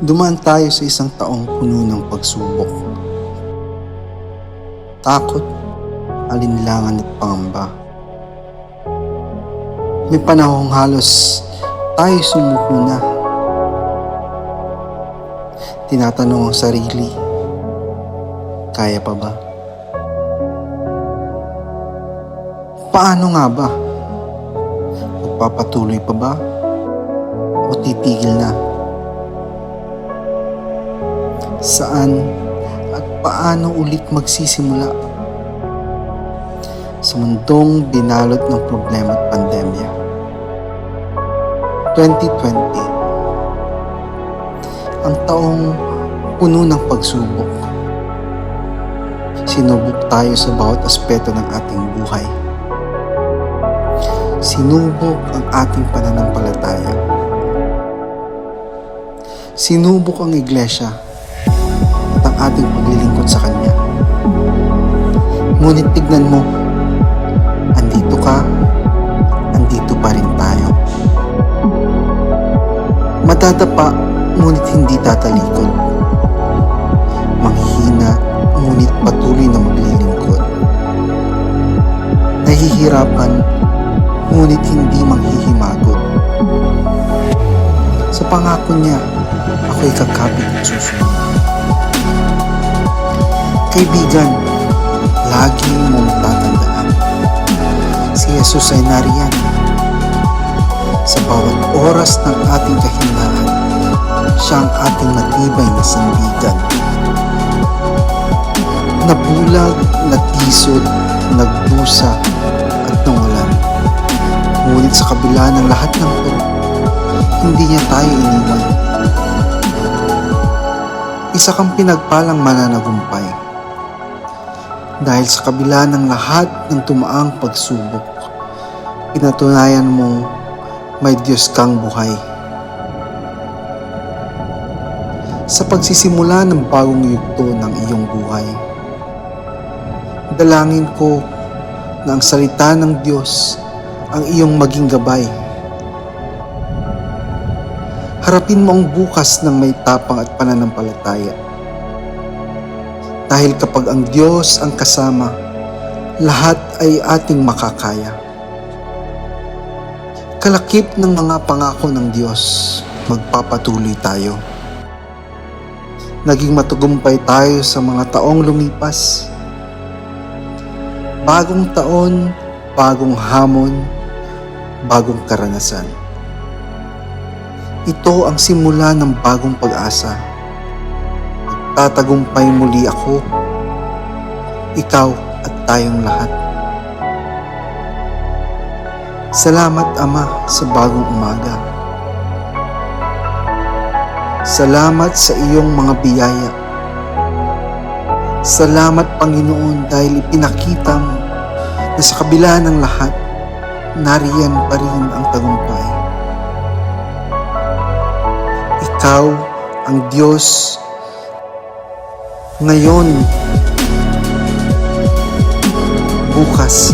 Dumaan tayo sa isang taong puno ng pagsubok. Takot, alinlangan at pangamba. May panahong halos tayo sumuko na. Tinatanong ang sarili, kaya pa ba? Paano nga ba? Magpapatuloy pa ba? O titigil na? Saan at paano ulit magsisimula? Sa mundong binalot ng problema at pandemya. 2020 Ang taong puno ng pagsubok. Sinubok tayo sa bawat aspeto ng ating buhay. Sinubok ang ating pananampalataya. Sinubok ang iglesia ating paglilingkod sa Kanya. Ngunit tignan mo, andito ka, andito pa rin tayo. Matatapa, ngunit hindi tatalikod. Manghihina, ngunit patuloy na maglilingkod. Nahihirapan, ngunit hindi manghihimagod. Sa pangako niya, ako'y kakapit at susunod. Kaibigan, lagi mong tatandaan. Si Jesus ay nariyan. Sa bawat oras ng ating kahinaan, siya ang ating matibay na sandigan. Nabulag, natisod, nagdusa, at nawalan. Ngunit sa kabila ng lahat ng ito, hindi niya tayo iniwan. Isa kang pinagpalang mananagumpay. Dahil sa kabila ng lahat ng tumaang pagsubok, pinatunayan mo may Diyos kang buhay. Sa pagsisimula ng bagong yugto ng iyong buhay, dalangin ko na ang salita ng Diyos ang iyong maging gabay. Harapin mo ang bukas ng may tapang at pananampalataya. Dahil kapag ang Diyos ang kasama, lahat ay ating makakaya. Kalakip ng mga pangako ng Diyos, magpapatuloy tayo. Naging matugumpay tayo sa mga taong lumipas. Bagong taon, bagong hamon, bagong karanasan. Ito ang simula ng bagong pag-asa. Magtatagumpay muli ako, ikaw at tayong lahat. Salamat Ama sa bagong umaga. Salamat sa iyong mga biyaya. Salamat Panginoon dahil ipinakita mo na sa kabila ng lahat, nariyan pa rin ang tagumpay. Ikaw ang Diyos ngayon, bukas